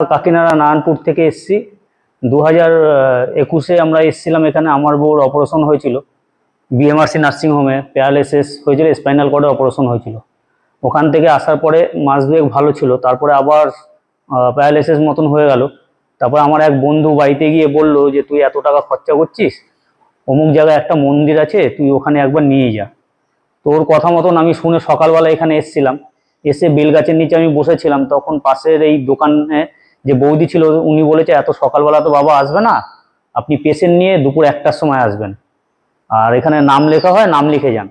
কাকিনাড়া নারায়ণপুর থেকে এসছি। দু হাজার একুশে আমরা এসছিলাম এখানে, আমার বউর অপারেশন হয়েছিল। বিএমআরসি নার্সিংহোমে প্যারালাইসিস হয়েছিল, স্পাইনাল কর্ডে অপারেশন হয়েছিল। ওখান থেকে আসার পরে মাস দুয়েক ভালো ছিল, তারপরে আবার প্যারালাইসিস মতন হয়ে গেল। তারপর আমার এক বন্ধু বাড়িতে গিয়ে বলল যে, তুই এত টাকা খরচা করছিস? অমুক জায়গায় একটা মন্দির আছে, তুই ওখানে একবার নিয়ে যা। তোর কথা মতন আমি শুনে সকালবেলা এখানে এসেছিলাম। এসে বেলগাছের নিচে আমি বসেছিলাম, তখন পাশের এই দোকানে যে বৌদি ছিল, উনি বলেছে, এত সকালবেলা তো বাবা আসবে না। আপনি পেশেন্ট নিয়ে দুপুর একটার সময় আসবেন। আর এখানে নাম লেখা হয়, নাম লিখে যান।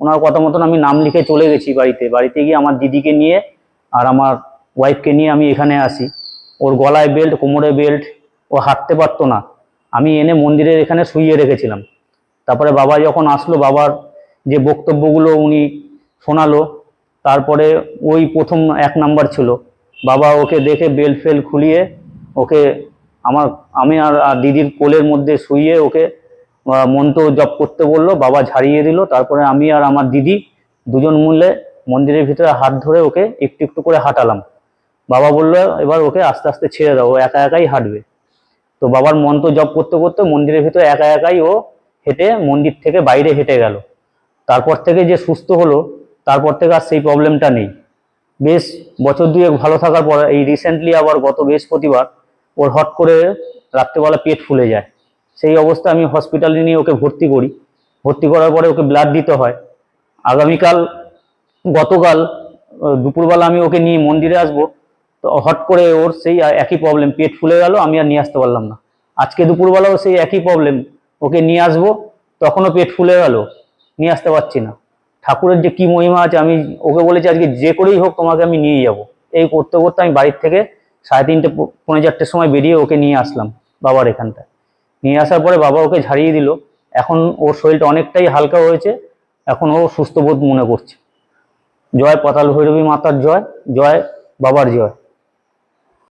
ওনার কথা মতন আমি নাম লিখে চলে গেছি বাড়িতে। বাড়িতে গিয়ে আমার দিদিকে নিয়ে আর আমার ওয়াইফকে নিয়ে আমি এখানে আসি। ওর গলায় বেল্ট কোমরে বেল্ট ও হাঁটতে পারতো না। আমি এনে মন্দিরের এখানে শুইয়ে রেখেছিলাম। তারপরে বাবা যখন আসলো, বাবার যে বক্তব্যগুলো উনি শোনালো, তারপরে ওই প্রথম এক নাম্বার ছিল। বাবা ওকে দেখে বেল ফেল খুলিয়ে ওকে আমার, আমি আর দিদির কোলের মধ্যে শুইয়ে ওকে মন্ত্র জপ করতে বলল, বাবা ঝাড়িয়ে দিল, তারপরে আমি আর আমার দিদি দুজন মিলে মন্দিরের ভিতরে হাত ধরে ওকে একটু একটু করে হাঁটালাম। বাবা বলল, এবার ওকে আস্তে আস্তে ছেড়ে দাও, ও একা একাই হাঁটবে। তো বাবার মন্ত্র জপ করতে করতে মন্দিরের ভিতরে একা একাই ও হেঁটে মন্দির থেকে বাইরে হেঁটে গেল। তারপর থেকে যে সুস্থ হলো, তারপর থেকে আর সেই প্রবলেমটা নেই। বেশ বছর দুয়েক ভালো থাকার পর, এই রিসেন্টলি আবার গত বৃহস্পতিবার ওর হট করে রাত্রেবেলা পেট ফুলে যায়। সেই অবস্থা আমি হসপিটালে নিয়ে ওকে ভর্তি করি। ভর্তি করার পরে ওকে ব্লাড দিতে হয়। আগামীকাল, গতকাল দুপুরবেলা আমি ওকে নিয়ে মন্দিরে আসব। তো হট করে ওর সেই একই প্রবলেম পেট ফুলে গেল, আমি আর নিয়ে আসতে পারলাম না। আজকে দুপুরবেলাও সেই একই প্রবলেম ওকে নিয়ে আসব, তখনও পেট ফুলে গেল, নিয়ে আসতে পারছি না। ঠাকুরের যে কি মহিমা আছে, আমি ওকে বলেছি আজকে যে করেই হোক তোমাকে আমি নিয়ে যাব। এই করতে করতে আমি বাড়ির থেকে সাড়ে তিনটে পৌনে চারটের সময় বেরিয়ে ওকে নিয়ে আসলাম বাবার এখানটায়। নিয়ে আসার পরে বাবা ওকে ঝাড়িয়ে দিল। এখন ওর শরীরটা অনেকটাই হালকা হয়েছে। এখন ও সুস্থ বোধ মনে করছে। জয় পাতাল ভৈরবী মাতার জয় জয় বাবার জয়।